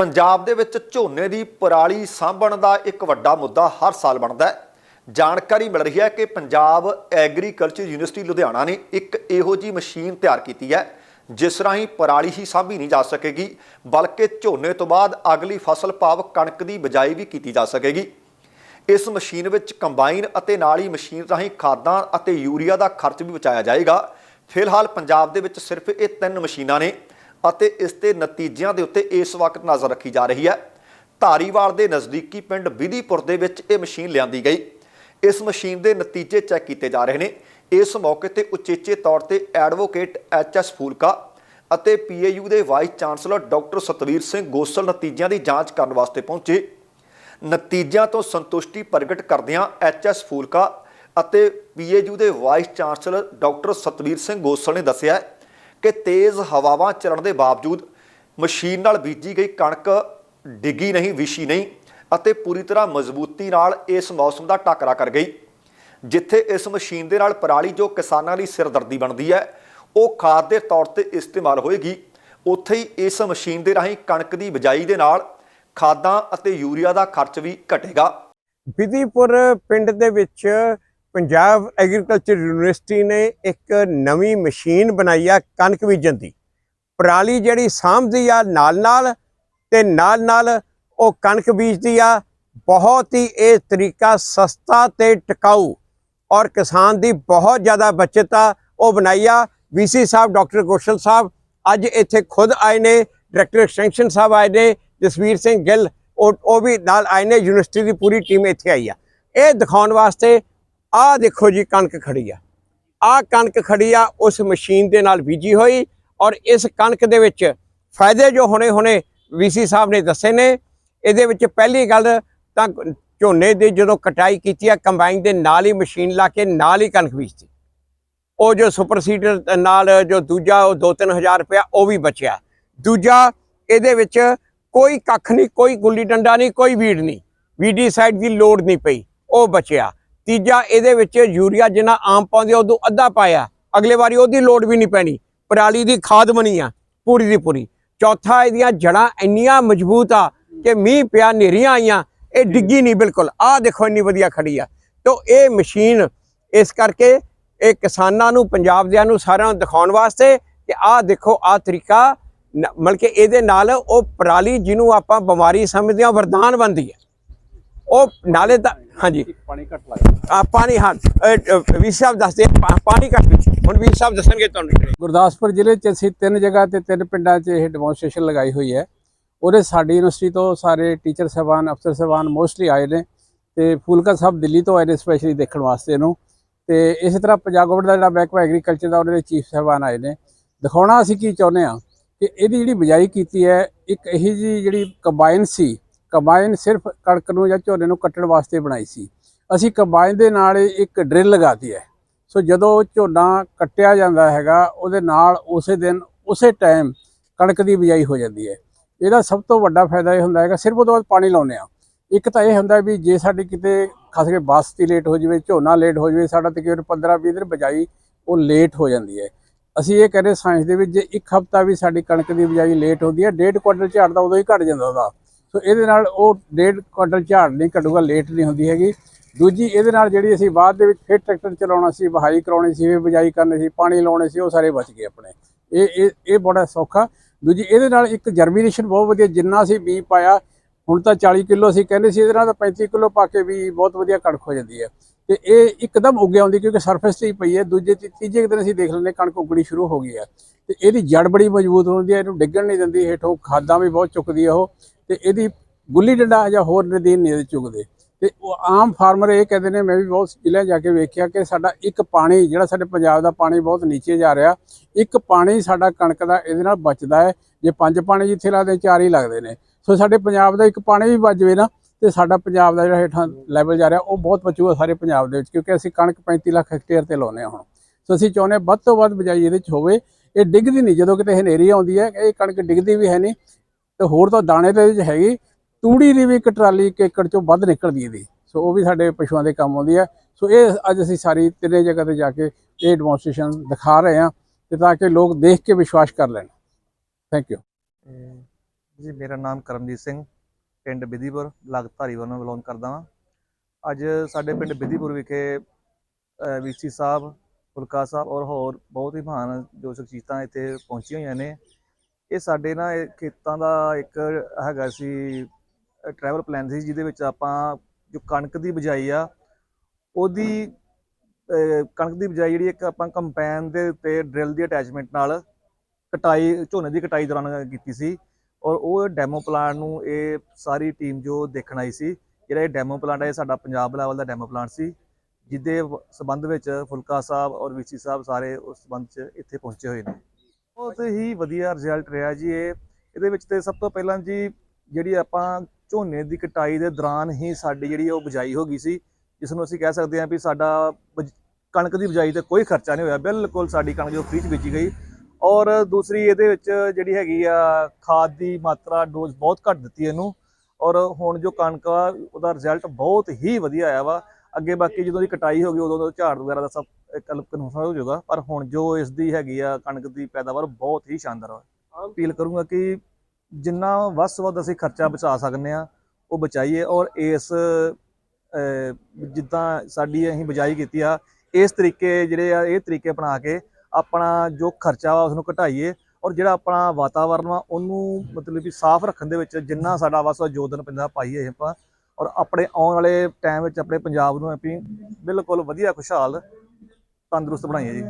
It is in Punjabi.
ਪੰਜਾਬ ਦੇ ਵਿੱਚ ਝੋਨੇ ਦੀ ਪਰਾਲੀ ਸਾਂਭਣ ਦਾ ਇੱਕ ਵੱਡਾ ਮੁੱਦਾ ਹਰ ਸਾਲ ਬਣਦਾ ਹੈ। ਜਾਣਕਾਰੀ ਮਿਲ ਰਹੀ ਹੈ ਕਿ ਪੰਜਾਬ ਐਗਰੀਕਲਚਰ ਯੂਨੀਵਰਸਿਟੀ ਲੁਧਿਆਣਾ ਨੇ ਇੱਕ ਇਹੋ ਜੀ ਮਸ਼ੀਨ ਤਿਆਰ ਕੀਤੀ ਹੈ, ਜਿਸ ਰਾਹੀਂ ਪਰਾਲੀ ਹੀ ਸਾਂਭੀ ਨਹੀਂ ਜਾ ਸਕੇਗੀ, ਬਲਕਿ ਝੋਨੇ ਤੋਂ ਬਾਅਦ ਅਗਲੀ ਫਸਲ ਭਾਵ ਕਣਕ ਦੀ ਬਿਜਾਈ ਵੀ ਕੀਤੀ ਜਾ ਸਕੇਗੀ। ਇਸ ਮਸ਼ੀਨ ਵਿੱਚ ਕੰਬਾਈਨ ਅਤੇ ਨਾਲ ਹੀ ਮਸ਼ੀਨ ਰਾਹੀਂ ਖਾਦਾਂ ਅਤੇ ਯੂਰੀਆ ਦਾ ਖਰਚ ਵੀ ਬਚਾਇਆ ਜਾਏਗਾ। ਫਿਲਹਾਲ ਪੰਜਾਬ ਦੇ ਵਿੱਚ ਸਿਰਫ ਇਹ ਤਿੰਨ ਮਸ਼ੀਨਾਂ ਨੇ। ਅਤੇ ਇਸ ਦੇ ਨਤੀਜਿਆਂ ਦੇ ਉੱਤੇ ਇਸ ਵਕਤ ਨਜ਼ਰ ਰੱਖੀ ਜਾ ਰਹੀ ਹੈ। ਧਾਰੀਵਾਲ ਦੇ ਨਜ਼ਦੀਕੀ ਪਿੰਡ ਵਿਧੀਪੁਰ ਦੇ ਵਿੱਚ ਇਹ ਮਸ਼ੀਨ ਲਿਆਂਦੀ ਗਈ। ਇਸ ਮਸ਼ੀਨ ਦੇ ਨਤੀਜੇ ਚੈੱਕ ਕੀਤੇ ਜਾ ਰਹੇ ਨੇ। ਇਸ ਮੌਕੇ ਤੇ ਉਚੇਚੇ ਤੌਰ ਤੇ ਐਡਵੋਕੇਟ ਐਚ ਐਸ ਫੂਲਕਾ ਅਤੇ ਪੀਏਯੂ ਦੇ vice chancellor doctor Satvir Singh Gosal ਨਤੀਜਿਆਂ ਦੀ ਜਾਂਚ ਕਰਨ ਵਾਸਤੇ ਪਹੁੰਚੇ। ਨਤੀਜਿਆਂ ਤੋਂ ਸੰਤੁਸ਼ਟੀ ਪ੍ਰਗਟ ਕਰਦਿਆਂ ਐਚਐਸ ਫੂਲਕਾ ਅਤੇ ਪੀਏਯੂ ਦੇ vice chancellor doctor Satvir Singh Gosal ਨੇ ਦੱਸਿਆ ਕਿ ਤੇਜ਼ ਹਵਾਵਾਂ ਚੱਲਣ ਦੇ ਬਾਵਜੂਦ ਮਸ਼ੀਨ ਨਾਲ ਬੀਜੀ ਗਈ ਕਣਕ ਡਿੱਗੀ ਨਹੀਂ ਵਿਸ਼ੀ ਨਹੀਂ ਅਤੇ ਪੂਰੀ ਤਰ੍ਹਾਂ ਮਜ਼ਬੂਤੀ ਨਾਲ ਇਸ ਮੌਸਮ ਦਾ ਟਾਕਰਾ ਕਰ ਗਈ। ਜਿੱਥੇ ਇਸ ਮਸ਼ੀਨ ਦੇ ਨਾਲ ਪਰਾਲੀ ਜੋ ਕਿਸਾਨਾਂ ਲਈ ਸਿਰਦਰਦੀ ਬਣਦੀ ਹੈ, ਉਹ ਖਾਦ ਦੇ ਤੌਰ ਤੇ ਇਸਤੇਮਾਲ ਹੋਏਗੀ। ਉੱਥੇ ਹੀ ਇਸ ਮਸ਼ੀਨ ਦੇ ਰਾਹੀਂ ਕਣਕ ਦੀ ਬਿਜਾਈ ਦੇ ਨਾਲ ਖਾਦਾਂ ਅਤੇ ਯੂਰੀਆ ਦਾ ਖਰਚ ਵੀ ਘਟੇਗਾ। ਵਿਧੀਪੁਰ ਪਿੰਡ ਦੇ ਵਿੱਚ ਪੰਜਾਬ ਐਗਰੀਕਲਚਰ ਯੂਨੀਵਰਸਿਟੀ ਨੇ ਇੱਕ ਨਵੀਂ ਮਸ਼ੀਨ ਬਣਾਈ ਆ ਕਣਕ ਬੀਜਣ ਦੀ। ਪਰਾਲੀ ਜਿਹੜੀ ਸਾਂਭਦੀ ਆ ਨਾਲ ਨਾਲ ਤੇ ਨਾਲ ਨਾਲ ਉਹ ਕਣਕ ਬੀਜਦੀ ਆ। ਬਹੁਤ ਹੀ ਇਹ ਤਰੀਕਾ ਸਸਤਾ ਤੇ ਟਿਕਾਊ ਔਰ ਕਿਸਾਨ ਦੀ ਬਹੁਤ ਜ਼ਿਆਦਾ ਬਚਤ ਆ, ਉਹ ਬਣਾਈ ਆ। ਵੀਸੀ ਸਾਹਿਬ, ਡਾਕਟਰ ਗੋਸ਼ਲ ਸਾਹਿਬ ਅੱਜ ਇੱਥੇ ਖੁਦ ਆਏ ਨੇ, ਡਾਇਰੈਕਟਰ ਐਕਸਟੈਂਸ਼ਨ ਸਾਹਿਬ ਆਏ ਨੇ, ਜਸਵੀਰ ਸਿੰਘ ਗਿੱਲ, ਉਹ ਉਹ ਵੀ ਨਾਲ ਆਏ ਨੇ, ਯੂਨੀਵਰਸਿਟੀ ਦੀ ਪੂਰੀ ਟੀਮ ਇੱਥੇ ਆਈ ਆ। ਇਹ ਦਿਖਾਉਣ ਵਾਸਤੇ ਆਹ ਦੇਖੋ ਜੀ ਕਣਕ ਖੜੀ ਆ। ਆਹ ਕਣਕ ਖੜੀ ਆ, ਉਸ ਮਸ਼ੀਨ ਦੇ ਨਾਲ ਬੀਜੀ ਹੋਈ ਔਰ ਇਸ ਕਣਕ ਦੇ ਵਿੱਚ ਫਾਇਦੇ ਜੋ ਹੋਣੇ ਹੋਣੇ ਵੀਸੀ ਸਾਹਿਬ ਨੇ ਦੱਸੇ ਨੇ। ਇਹਦੇ ਵਿੱਚ ਪਹਿਲੀ ਗੱਲ ਤਾਂ ਝੋਨੇ ਦੀ ਜਦੋਂ ਕਟਾਈ ਕੀਤੀ ਆ, ਕੰਬਾਈਨ ਦੇ ਨਾਲ ਹੀ ਮਸ਼ੀਨ ਲਾ ਕੇ ਨਾਲ ਹੀ ਕਣਕ ਬੀਜਤੀ। ਉਹ ਜੋ ਸੁਪਰ ਸੀਡਰ ਨਾਲ ਜੋ ਦੂਜਾ ਉਹ 2-3000 ਰੁਪਇਆ, ਉਹ ਵੀ ਬਚਿਆ। ਦੂਜਾ, ਇਹਦੇ ਵਿੱਚ ਕੋਈ ਕੱਖ ਨਹੀਂ, ਕੋਈ ਗੁੱਲੀ ਡੰਡਾ ਨਹੀਂ, ਕੋਈ ਵੀਡ ਨਹੀਂ। ਵੀਡੀ ਸਾਈਡ ਦੀ ਲੋੜ ਨਹੀਂ ਪਈ, ਉਹ ਬਚਿਆ। ਤੀਜਾ ਇਹਦੇ ਵਿੱਚ ਯੂਰੀਆ ਜਿੰਨਾ ਆਮ ਪਾਉਂਦੇ ਆ, ਉਦੋਂ ਅੱਧਾ ਪਾਇਆ। ਅਗਲੇ ਵਾਰੀ ਉਹਦੀ ਲੋਡ ਵੀ ਨਹੀਂ ਪੈਣੀ। ਪਰਾਲੀ ਦੀ ਖਾਦ ਬਣੀ ਆ ਪੂਰੀ ਦੀ ਪੂਰੀ। ਚੌਥਾ ਇਹਦੀਆਂ ਜੜਾਂ ਇੰਨੀਆਂ ਮਜ਼ਬੂਤ ਆ ਕਿ ਮੀਂਹ ਪਿਆ ਨੇਰੀਆਂ ਆਈਆਂ ਇਹ ਡਿੱਗੀ ਨਹੀਂ ਬਿਲਕੁਲ। ਆਹ ਦੇਖੋ ਇੰਨੀ ਵਧੀਆ ਖੜੀ ਆ। ਤੋਂ ਇਹ ਮਸ਼ੀਨ ਇਸ ਕਰਕੇ ਇਹ ਕਿਸਾਨਾਂ ਨੂੰ ਪੰਜਾਬ ਦਿਆਂ ਨੂੰ ਸਾਰਿਆਂ ਨੂੰ ਦਿਖਾਉਣ ਵਾਸਤੇ ਕਿ ਆਹ ਦੇਖੋ ਆਹ ਤਰੀਕਾ ਮਤਲਬ ਕਿ ਇਹਦੇ ਨਾਲ ਉਹ ਪਰਾਲੀ ਜਿਹਨੂੰ ਆਪਾਂ ਬਿਮਾਰੀ ਸਮਝਦੇ ਹਾਂ ਵਰਦਾਨ ਬਣਦੀ ਹੈ। ਉਹ ਨਾਲੇ ਤਾਂ ਹਾਂਜੀ। ਪਾਣੀ ਘੱਟ ਲੱਗਦਾ ਆ ਪਾਣੀ ਹਾਂ ਵੀ ਸਾਹਿਬ ਦੱਸਦੇ ਪਾਣੀ ਘੱਟ ਵਿੱਚ। ਹੁਣ ਵੀ ਸਾਹਿਬ ਦੱਸਣਗੇ ਤੁਹਾਨੂੰ ਗੁਰਦਾਸਪੁਰ ਜ਼ਿਲ੍ਹੇ 'ਚ ਅਸੀਂ ਤਿੰਨ ਜਗ੍ਹਾ ਤੇ ਤਿੰਨ ਪਿੰਡਾਂ 'ਚ ਇਹ ਡੈਮੋਨਸਟ੍ਰੇਸ਼ਨ ਲਗਾਈ ਹੋਈ ਹੈ। ਉਹਦੇ ਸਾਡੀ ਯੂਨੀਵਰਸਿਟੀ ਤੋਂ ਸਾਰੇ ਟੀਚਰ ਸਾਹਿਬਾਨ ਅਫਸਰ ਸਾਹਿਬਾਨ ਮੋਸਟਲੀ ਆਏ ਨੇ ਤੇ ਫੂਲਕਾ ਸਾਹਿਬ ਦਿੱਲੀ ਤੋਂ ਆਏ ਨੇ ਸਪੈਸ਼ਲੀ ਦੇਖਣ ਵਾਸਤੇ ਇਹਨੂੰ। ਤੇ ਇਸੇ ਤਰ੍ਹਾਂ ਪੰਜਾਬ ਗਵਰਨਮੈਂਟ ਦਾ ਜਿਹੜਾ ਮਹਿਕਮਾ ਐਗਰੀਕਲਚਰ ਦਾ ਉਹਦੇ ਚੀਫ ਸਾਹਿਬਾਨ ਆਏ ਨੇ। ਦਿਖਾਉਣਾ ਅਸੀਂ ਕੀ ਚਾਹੁੰਦੇ ਆ ਕਿ ਇਹਦੀ ਜਿਹੜੀ ਬਿਜਾਈ ਕੀਤੀ ਹੈ ਇੱਕ ਇਹੀ ਜੀ ਜਿਹੜੀ ਕੰਬਾਈਨ ਸੀ ਕੰਬਾਈਨ ਸਿਰਫ ਕਣਕ ਨੂੰ ਜਾਂ ਝੋਨੇ ਨੂੰ ਕੱਟਣ ਵਾਸਤੇ ਬਣਾਈ ਸੀ। ਅਸੀਂ ਕੰਬਾਈਨ ਦੇ ਨਾਲ ਇੱਕ ਡਰਿਲ ਲਗਾਤੀ ਹੈ। ਸੋ ਜਦੋਂ ਝੋਨਾ ਕੱਟਿਆ ਜਾਂਦਾ ਹੈਗਾ, ਉਹਦੇ ਨਾਲ ਉਸੇ ਦਿਨ, ਉਸੇ ਟਾਈਮ ਕਣਕ ਦੀ ਬਿਜਾਈ ਹੋ ਜਾਂਦੀ ਹੈ। ਇਹਦਾ ਸਭ ਤੋਂ ਵੱਡਾ ਫਾਇਦਾ ਇਹ ਹੁੰਦਾ ਹੈਗਾ, ਸਿਰਫ ਉਹ ਤੋਂ ਬਾਅਦ ਪਾਣੀ ਲਾਉਂਦੇ ਆ ਇੱਕ ਤਾਂ ਇਹ ਹੁੰਦਾ ਵੀ ਜੇ ਸਾਡੀ ਕਿਤੇ ਖਾਸ ਕਰਕੇ ਬਾਸਤੀ ਲੇਟ ਹੋ ਜਾਵੇ, ਝੋਨਾ ਲੇਟ ਹੋ ਜਾਵੇ, ਸਾਡਾ ਤਕਰੀਬਨ 15-20 ਦਿਨ ਬਿਜਾਈ ਉਹ ਲੇਟ ਹੋ ਜਾਂਦੀ ਹੈ। ਅਸੀਂ ਇਹ ਕਹਿੰਦੇ ਸਾਇੰਸ ਦੇ ਵਿੱਚ ਜੇ ਇੱਕ ਹਫਤਾ ਵੀ ਸਾਡੀ ਕਣਕ ਦੀ ਬਿਜਾਈ ਲੇਟ ਹੁੰਦੀ ਹੈ, ਡੇਢ ਕੁਆਂਟਲ ਝਾੜਦਾ ਉਦੋਂ ਹੀ ਘਟ ਜਾਂਦਾ ਉਹਦਾ। ਸੋ ਇਹਦੇ ਨਾਲ ਉਹ ਡੇਢ ਕੁਇੰਟਲ ਝਾੜ ਨਹੀਂ ਘਟੂਗਾ, ਲੇਟ ਨਹੀਂ ਹੁੰਦੀ ਹੈਗੀ। ਦੂਜੀ, ਇਹਦੇ ਨਾਲ ਜਿਹੜੀ ਅਸੀਂ ਬਾਅਦ ਦੇ ਵਿੱਚ ਫਿਰ ਟਰੈਕਟਰ ਚਲਾਉਣਾ ਸੀ, ਵਹਾਈ ਕਰਾਉਣੀ ਸੀ ਬਿਜਾਈ ਕਰਨੀ ਸੀ, ਪਾਣੀ ਲਾਉਣੇ ਸੀ, ਉਹ ਸਾਰੇ ਬਚ ਗਏ ਆਪਣੇ। ਇਹ ਇਹ ਇਹ ਬੜਾ ਸੌਖਾ। ਦੂਜੀ, ਇਹਦੇ ਨਾਲ ਇੱਕ ਜਰਮੀਨੇਸ਼ਨ ਬਹੁਤ ਵਧੀਆ, ਜਿੰਨਾ ਅਸੀਂ ਬੀ ਪਾਇਆ, ਹੁਣ ਤਾਂ 40 ਕਿਲੋ ਅਸੀਂ ਕਹਿੰਦੇ ਸੀ, ਇਹਦੇ ਨਾਲ ਤਾਂ 35 ਕਿਲੋ ਪਾ ਕੇ ਵੀ ਬਹੁਤ ਵਧੀਆ ਕਣਕ ਹੋ ਜਾਂਦੀ ਹੈ। ਤੇ ਇਹ ਇੱਕਦਮ ਉੱਗ ਆਉਂਦੀ, ਕਿਉਂਕਿ ਸਰਫੇਸ ਤੇ ਹੀ ਪਈ ਹੈ। ਦੂਜੇ, ਤੀ- ਤੀਜੇ ਕੁ ਦਿਨ ਅਸੀਂ ਦੇਖ ਲੈਂਦੇ, ਕਣਕ ਉੱਗਣੀ ਸ਼ੁਰੂ ਹੋ ਗਈ ਹੈ। ਤੇ ਇਹਦੀ ਜੜ ਬੜੀ ਮਜ਼ਬੂਤ ਹੁੰਦੀ ਹੈ, ਇਹਨੂੰ ਡਿੱਗਣ ਨਹੀਂ ਦਿੰਦੀ, ਹੇਠੋਂ ਖਾਦਾਂ ਵੀ ਬਹੁਤ ਚੁੱਕਦੀ ਹੈ ਉਹ। ਤੇ ਇਹਦੀ ਗੁੱਲੀ ਡੰਡਾ ਜਾਂ ਹੋਰ ਨਦੀਨ ਨਹੀਂ ਇਹਦੇ ਚੁੱਕਦੇ ਤੇ ਉਹ ਆਮ ਫਾਰਮਰ ਇਹ ਕਹਿੰਦੇ ਨੇ, ਮੈਂ ਵੀ ਬਹੁਤ ਜ਼ਿਲ੍ਹਾ ਜਾ ਕੇ ਵੇਖਿਆ ਕਿ ਸਾਡਾ ਇੱਕ ਪਾਣੀ, ਜਿਹੜਾ ਸਾਡੇ ਪੰਜਾਬ ਦਾ ਪਾਣੀ ਬਹੁਤ ਨੀਚੇ ਜਾ ਰਿਹਾ, ਇੱਕ ਪਾਣੀ ਸਾਡਾ ਕਣਕ ਦਾ ਇਹਦੇ ਨਾਲ ਬਚਦਾ ਹੈ। ਜੇ ਪੰਜ ਪਾਣੀ ਜਿੱਥੇ ਲੱਗਦੇ, ਚਾਰ ਹੀ ਲੱਗਦੇ ਨੇ। ਸੋ ਸਾਡੇ ਪੰਜਾਬ ਦਾ ਇੱਕ ਪਾਣੀ ਵੀ ਬਚਵੇ ਨਾ, ਤੇ ਸਾਡਾ ਪੰਜਾਬ ਦਾ ਜਿਹੜਾ ਹੇਠਾਂ ਲੈਵਲ ਜਾ ਰਿਹਾ, ਉਹ ਬਹੁਤ ਬਚੂਗਾ ਸਾਰੇ ਪੰਜਾਬ ਦੇ ਵਿੱਚ, ਕਿਉਂਕਿ ਅਸੀਂ ਕਣਕ 35 ਲੱਖ ਹੈਕਟੇਅਰ ਤੇ ਲਾਉਂਦੇ ਹਾਂ ਹੁਣ। ਸੋ ਅਸੀਂ ਚਾਹੁੰਦੇ ਹਾਂ ਵੱਧ ਤੋਂ ਵੱਧ ਬਿਜਾਈ ਇਹਦੇ ਵਿੱਚ ਹੋਵੇ। ਇਹ ਡਿੱਗਦੀ ਨਹੀਂ, ਜਦੋਂ ਕਿਤੇ ਹਨੇਰੀ ਆਉਂਦੀ ਹੈ, ਇਹ ਕਣਕ ਡਿੱਗਦੀ ਵੀ ਹੈ ਨਹੀਂ ਤੇ ਹੋਰ ਤਾਂ ਦਾਣੇ ਦੇ ਵਿੱਚ ਹੈਗੀ, ਤੂੜੀ ਦੀ ਵੀ ਇੱਕ ਟਰਾਲੀ ਇੱਕ ਏਕੜ ਚੋਂ ਵੱਧ ਨਿਕਲਦੀ ਇਹਦੀ। ਸੋ ਉਹ ਵੀ ਸਾਡੇ ਪਸ਼ੂਆਂ ਦੇ ਕੰਮ ਆਉਂਦੀ ਹੈ ਸੋ ਇਹ ਅੱਜ ਅਸੀਂ ਸਾਰੀ ਤਿੰਨੇ ਜਗ੍ਹਾ ਤੇ ਜਾ ਕੇ ਇਹ ਡੈਮੋਨਸਟ੍ਰੇਸ਼ਨ ਦਿਖਾ ਰਹੇ ਹਾਂ ਤੇ ਤਾਂ ਕਿ ਲੋਕ ਦੇਖ ਕੇ ਵਿਸ਼ਵਾਸ ਕਰ ਲੈਣ। ਥੈਂਕ ਯੂ ਜੀ, ਮੇਰਾ ਨਾਮ ਕਰਮਜੀਤ ਸਿੰਘ, ਪਿੰਡ ਬਿਧੀਪੁਰ ਬਲਾਕ ਧਾਰੀਵਾਲ ਨੂੰ ਬਿਲੋਂਗ ਕਰਦਾ ਹਾਂ ਅੱਜ ਸਾਡੇ ਪਿੰਡ ਬਿਧੀਪੁਰ ਵਿਖੇ ਵੀਸੀ ਸਾਹਿਬ, ਫੁਲਕਾ ਸਾਹਿਬ ਔਰ ਹੋਰ ਬਹੁਤ ਹੀ ਮਹਾਨ ਜੋ ਸ਼ਖਸੀਅਤਾਂ ਇੱਥੇ ਪਹੁੰਚੀਆਂ ਹੋਈਆਂ ਨੇ। ਇਹ ਸਾਡੇ ਨਾ ਇਹ ਖੇਤਾਂ ਦਾ ਇੱਕ ਹੈਗਾ ਸੀ ਟਰੈਵਲ ਪਲਾਨ ਸੀ, ਜਿਹਦੇ ਵਿੱਚ ਆਪਾਂ ਜੋ ਕਣਕ ਦੀ ਬਿਜਾਈ ਆ, ਉਹਦੀ ਕਣਕ ਦੀ ਬਿਜਾਈ ਜਿਹੜੀ ਇੱਕ ਆਪਾਂ ਕੰਪੈਨ ਦੇ ਉੱਤੇ ਡਰਿਲ ਦੀ ਅਟੈਚਮੈਂਟ ਨਾਲ ਕਟਾਈ, ਝੋਨੇ ਦੀ ਕਟਾਈ ਦੌਰਾਨ ਕੀਤੀ ਸੀ ਔਰ ਉਹ ਡੈਮੋ ਪਲਾਂਟ ਨੂੰ ਇਹ ਸਾਰੀ ਟੀਮ ਜੋ ਦੇਖਣ ਆਈ ਸੀ, ਜਿਹੜਾ ਇਹ ਡੈਮੋ ਪਲਾਂਟ ਹੈ ਇਹ ਸਾਡਾ ਪੰਜਾਬ ਲੈਵਲ ਦਾ ਡੈਮੋ ਪਲਾਂਟ ਸੀ, ਜਿਹਦੇ ਵ- ਸੰਬੰਧ ਵਿੱਚ ਫੁਲਕਾ ਸਾਹਿਬ ਔਰ ਵੀਸੀ ਸਾਹਿਬ ਸਾਰੇ ਉਸ ਸੰਬੰਧ 'ਚ ਇੱਥੇ ਪਹੁੰਚੇ ਹੋਏ ਨੇ। ਬਹੁਤ ਹੀ ਵਧੀਆ ਰਿਜ਼ਲਟ ਰਿਹਾ ਜੀ ਇਹ। ਇਹਦੇ ਵਿੱਚ ਤੇ ਸਭ ਤੋਂ ਪਹਿਲਾਂ ਜੀ ਜਿਹੜੀ ਆਪਾਂ ਝੋਨੇ ਦੀ ਕਟਾਈ ਦੇ ਦੌਰਾਨ ਹੀ ਸਾਡੀ ਜਿਹੜੀ ਉਹ ਬਿਜਾਈ ਹੋ ਗਈ ਸੀ ਜਿਸ ਨੂੰ ਅਸੀਂ ਕਹਿ ਸਕਦੇ ਹਾਂ ਵੀ ਸਾਡਾ ਬਜ- ਕਣਕ ਦੀ ਬਿਜਾਈ ਤੇ ਕੋਈ ਖਰਚਾ ਨਹੀਂ ਹੋਇਆ, ਬਿਲਕੁਲ ਸਾਡੀ ਕਣਕ ਜੋ ਫ੍ਰੀ ਚ ਬੀਜੀ ਗਈ। ਔਰ ਦੂਸਰੀ ਇਹਦੇ ਵਿੱਚ ਜਿਹੜੀ ਹੈਗੀ ਆ, ਖਾਦ ਦੀ ਮਾਤਰਾ ਡੋਜ਼ ਬਹੁਤ ਘੱਟ ਦਿੱਤੀ ਇਹਨੂੰ। ਔਰ ਹੁਣ ਜੋ ਕਣਕ ਆ, ਉਹਦਾ ਰਿਜ਼ਲਟ ਬਹੁਤ ਹੀ ਵਧੀਆ ਆਇਆ ਵਾ। ਅੱਗੇ ਬਾਕੀ ਜਦੋਂ ਦੀ ਕਟਾਈ ਹੋ ਗਈ, ਉਦੋਂ ਦਾ ਝਾੜ ਵਗੈਰਾ ਦਾ ਸਭ ਕਲਪ ਕਨਫਰਮ ਹੋ ਜਾਊਗਾ। ਪਰ ਹੁਣ ਜੋ ਇਸ ਦੀ ਹੈਗੀ ਆ, ਕਣਕ ਦੀ ਪੈਦਾਵਾਰ ਬਹੁਤ ਹੀ ਸ਼ਾਨਦਾਰ ਆ। ਅਪੀਲ ਕਰੂੰਗਾ ਕਿ ਜਿੰਨਾ ਵੱਧ ਤੋਂ ਵੱਧ ਅਸੀਂ ਖਰਚਾ ਬਚਾ ਸਕਨੇ ਆ, ਉਹ ਬਚਾਈਏ ਔਰ ਇਸ ਜਿੱਦਾਂ ਸਾਡੀ ਅਸੀਂ ਬਜਾਈ ਕੀਤੀ ਆ, ਇਸ ਤਰੀਕੇ ਜਿਹੜੇ ਆ, ਇਹ ਤਰੀਕੇ ਅਪਣਾ ਕੇ ਆਪਣਾ ਜੋ ਖਰਚਾ ਵਾ ਉਸ ਨੂੰ ਘਟਾਈਏ ਔਰ ਜਿਹੜਾ ਆਪਣਾ ਵਾਤਾਵਰਨ ਵਾ, ਉਹਨੂੰ ਮਤਲਬ ਕਿ ਸਾਫ਼ ਰੱਖਣ ਦੇ ਵਿੱਚ ਜਿੰਨਾ ਸਾਡਾ ਵਸ ਯੋਗਦਾਨ ਪੈਂਦਾ, ਪਾਈਏ ਆਪਾਂ। ਔਰ ਆਪਣੇ ਆਉਣ ਵਾਲੇ ਟਾਈਮ ਵਿੱਚ ਆਪਣੇ ਪੰਜਾਬ ਨੂੰ ਅਸੀਂ ਬਿਲਕੁਲ ਵਧੀਆ, ਖੁਸ਼ਹਾਲ, ਤੰਦਰੁਸਤ ਬਣਾਈਏ ਜੀ।